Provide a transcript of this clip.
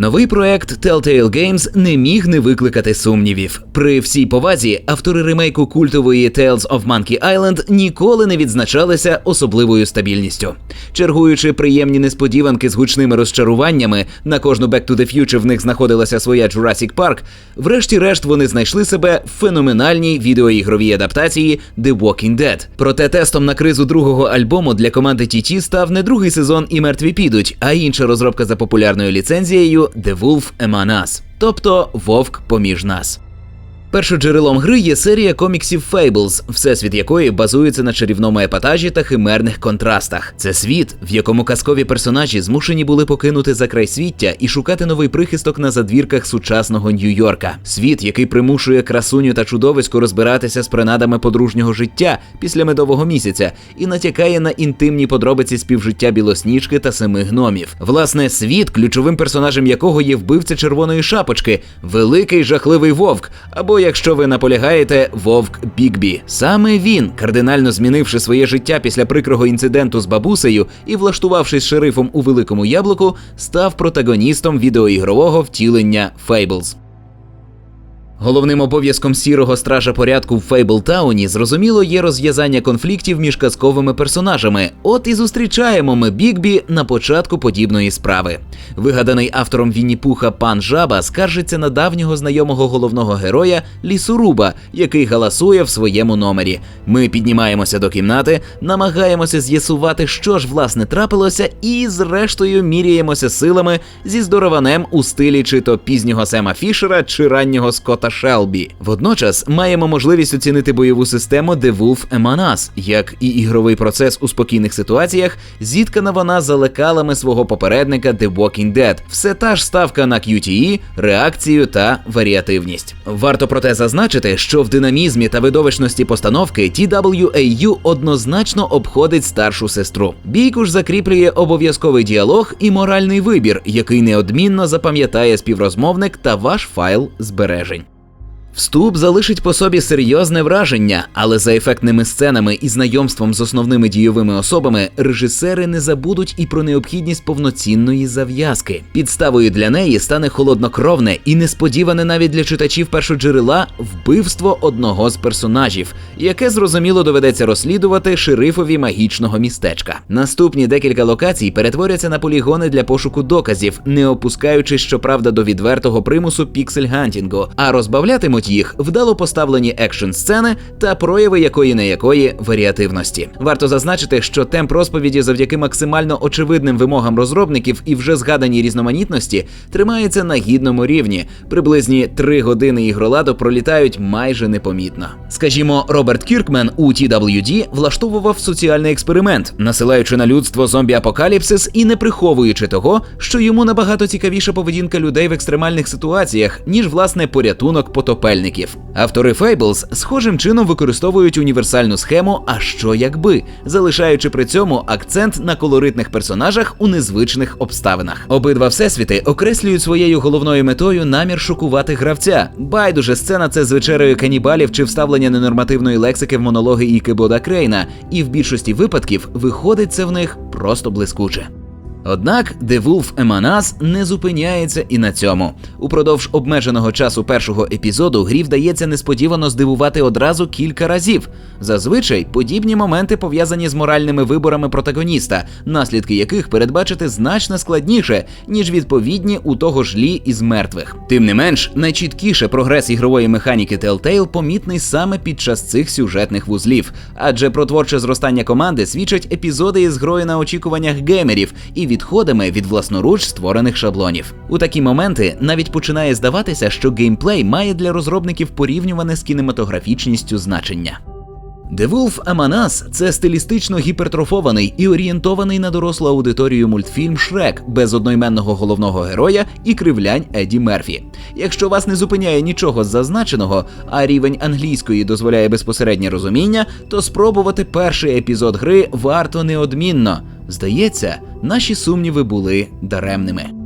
Новий проект Telltale Games не міг не викликати сумнівів. При всій повазі автори ремейку культової Tales of Monkey Island ніколи не відзначалися особливою стабільністю. Чергуючи приємні несподіванки з гучними розчаруваннями, на кожну Back to the Future в них знаходилася своя Jurassic Park, врешті-решт вони знайшли себе в феноменальній відеоігровій адаптації The Walking Dead. Проте тестом на кризу другого альбому для команди TT став не другий сезон і мертві підуть, а інша розробка за популярною ліцензією The Wolf Among Us, тобто Вовк поміж нас. Першоджерелом гри є серія коміксів Fables, всесвіт якої базується на чарівному епатажі та химерних контрастах. Це світ, в якому казкові персонажі змушені були покинути за край свіття і шукати новий прихисток на задвірках сучасного Нью-Йорка. Світ, який примушує красуню та чудовисько розбиратися з принадами подружнього життя після медового місяця і натякає на інтимні подробиці співжиття білосніжки та семи гномів. Власне, світ, ключовим персонажем якого є вбивця червоної шапочки, великий жахливий вовк або якщо ви наполягаєте, вовк Бікбі. Саме він, кардинально змінивши своє життя після прикрого інциденту з бабусею і влаштувавшись шерифом у великому яблуку, став протагоністом відеоігрового втілення Fables. Головним обов'язком сірого стража порядку в Фейблтауні, зрозуміло, є розв'язання конфліктів між казковими персонажами. От і зустрічаємо ми Бігбі на початку подібної справи. Вигаданий автором Вінні Пуха пан Жаба скаржиться на давнього знайомого головного героя Лісоруба, який галасує в своєму номері. Ми піднімаємося до кімнати, намагаємося з'ясувати, що ж власне трапилося, і зрештою міряємося силами зі здорованем у стилі чи то пізнього Сема Фішера, чи раннього Скотта Шелбі. Водночас маємо можливість оцінити бойову систему The Wolf Among як і ігровий процес у спокійних ситуаціях, зіткана вона за лекалами свого попередника The Walking Dead. Все та ж ставка на QTE, реакцію та варіативність. Варто проте зазначити, що в динамізмі та видовищності постановки TWAU однозначно обходить старшу сестру. Бійку ж закріплює обов'язковий діалог і моральний вибір, який неодмінно запам'ятає співрозмовник та ваш файл збережень. Вступ залишить по собі серйозне враження, але за ефектними сценами і знайомством з основними дійовими особами режисери не забудуть і про необхідність повноцінної зав'язки. Підставою для неї стане холоднокровне і несподіване навіть для читачів першоджерела вбивство одного з персонажів, яке зрозуміло доведеться розслідувати шерифові магічного містечка. Наступні декілька локацій перетворяться на полігони для пошуку доказів, не опускаючись, щоправда, до відвертого примусу піксель-гантінгу, а розбавлятимуть їх вдало поставлені екшн сцени та прояви якої не якої варіативності. Варто зазначити, що темп розповіді завдяки максимально очевидним вимогам розробників і вже згаданій різноманітності тримається на гідному рівні. Приблизні три години ігроладу пролітають майже непомітно. Скажімо, Роберт Кіркмен у TWD влаштовував соціальний експеримент, насилаючи на людство зомбі-апокаліпсис і не приховуючи того, що йому набагато цікавіша поведінка людей в екстремальних ситуаціях, ніж власне порятунок потопельників. Автори Fables схожим чином використовують універсальну схему А що якби, залишаючи при цьому акцент на колоритних персонажах у незвичних обставинах. Обидва всесвіти окреслюють своєю головною метою намір шокувати гравця. Байдуже сцена це з вечерею канібалів чи вставлення ненормативної лексики в монологи Іки Бода Крейна, і в більшості випадків виходить це в них просто блискуче. Однак Wolf Among не зупиняється і на цьому. Упродовж обмеженого часу першого епізоду грі вдається несподівано здивувати одразу кілька разів. Зазвичай подібні моменти пов'язані з моральними виборами протагоніста, наслідки яких передбачити значно складніше, ніж відповідні у того ж лі із мертвих. Тим не менш, найчіткіше прогрес ігрової механіки Telltale помітний саме під час цих сюжетних вузлів, адже про творче зростання команди свідчать епізоди із грою на очікуваннях геймерів і відходами від власноруч створених шаблонів. У такі моменти навіть починає здаватися, що геймплей має для розробників порівнюване з кінематографічністю значення. The Wolf Among Us – це стилістично гіпертрофований і орієнтований на дорослу аудиторію мультфільм Шрек без одноіменного головного героя і кривлянь Еді Мерфі. Якщо вас не зупиняє нічого з зазначеного, а рівень англійської дозволяє безпосереднє розуміння, то спробувати перший епізод гри варто неодмінно. Здається, наші сумніви були даремними.